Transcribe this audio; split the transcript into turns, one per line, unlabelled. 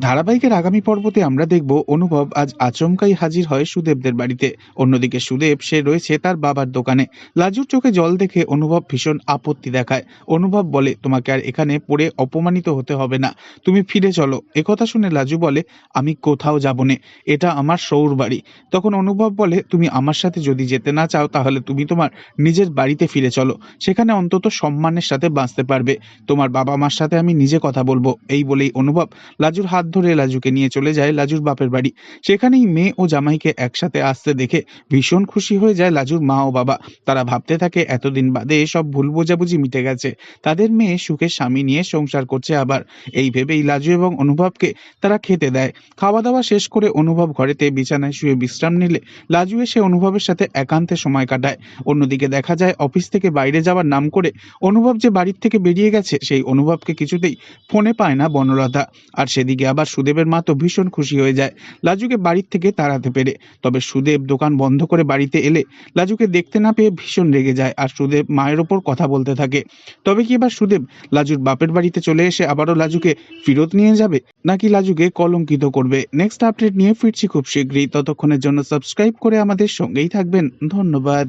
ধারাবাহিকের আগামী পর্বতে আমরা দেখব অনুভব আজ আচমকাই হাজির হয় সুদেবদের বাড়িতে। অন্যদিকে সুদেব, সে রয়েছে তার বাবার দোকানে। লাজুর চোখে জল দেখে অনুভব ভীষণ আপত্তি দেখায়। অনুভব বলে, তোমাকে আর এখানে পড়ে অপমানিত হতে হবে না। তুমি ফিরে চলো। একথা শুনে লাজু বলে, আমি কোথাও যাব নে। এটা আমার সৌর বাড়ি। তখন অনুভব বলে, তুমি আমার সাথে যদি যেতে না চাও, তাহলে তুমি তোমার নিজের বাড়িতে ফিরে চলো। সেখানে অন্তত সম্মানের সাথে বাঁচতে পারবে। তোমার বাবা মার সাথে আমি নিজে কথা বলব। এই বলেই অনুভব লাজুর হাত ধরে লাজুকে নিয়ে চলে যায় লাজুর বাপের বাড়ি। সেখানেই মেয়ে ও জামাইকে একসাথে আসতে দেখে ভীষণ খুশি হয়ে যায় লাজুর মা ও বাবা। তারা ভাবতে থাকে, এতদিন বাদে সব ভুল বোঝাবুঝি মিটে গেছে। তাদের মেয়ে সুখের স্বামী নিয়ে সংসার করছে আবার। এই ভেবেই লাজু এবং অনুভবকে তারা খেতে দেয়। খাওয়া দাওয়া শেষ করে অনুভব ঘরেতে বিছানায় শুয়ে বিশ্রাম নিলে লাজু এসে অনুভবের সাথে একান্তে সময় কাটায়। অন্যদিকে দেখা যায় অফিস থেকে বাইরে যাওয়ার নাম করে অনুভব যে বাড়ির থেকে বেরিয়ে গেছে, সেই অনুভবকে কিছুতেই ফোনে পায় না বনলতা। আর সেদিকে আবার সুদেবের মা তো ভীষণ খুশি হয়ে যায়। লাজুকে বাড়ির থেকে তাড়াতে পেরে। তবে সুদেব দোকান বন্ধ করে বাড়িতে এলে লাজুকে দেখতে না পেয়ে ভীষণ রেগে যায় আর সুদেব মায়ের ওপর কথা বলতে থাকে। তবে কি এবার সুদেব লাজুর বাপের বাড়িতে চলে এসে আবারও লাজুকে ফেরত নিয়ে যাবে? নাকি লাজুকে কলঙ্কিত করবে? নেক্সট আপডেট নিয়ে ফিরছি খুব শীঘ্রই। ততক্ষণের জন্য সাবস্ক্রাইব করে আমাদের সঙ্গেই থাকবেন। ধন্যবাদ।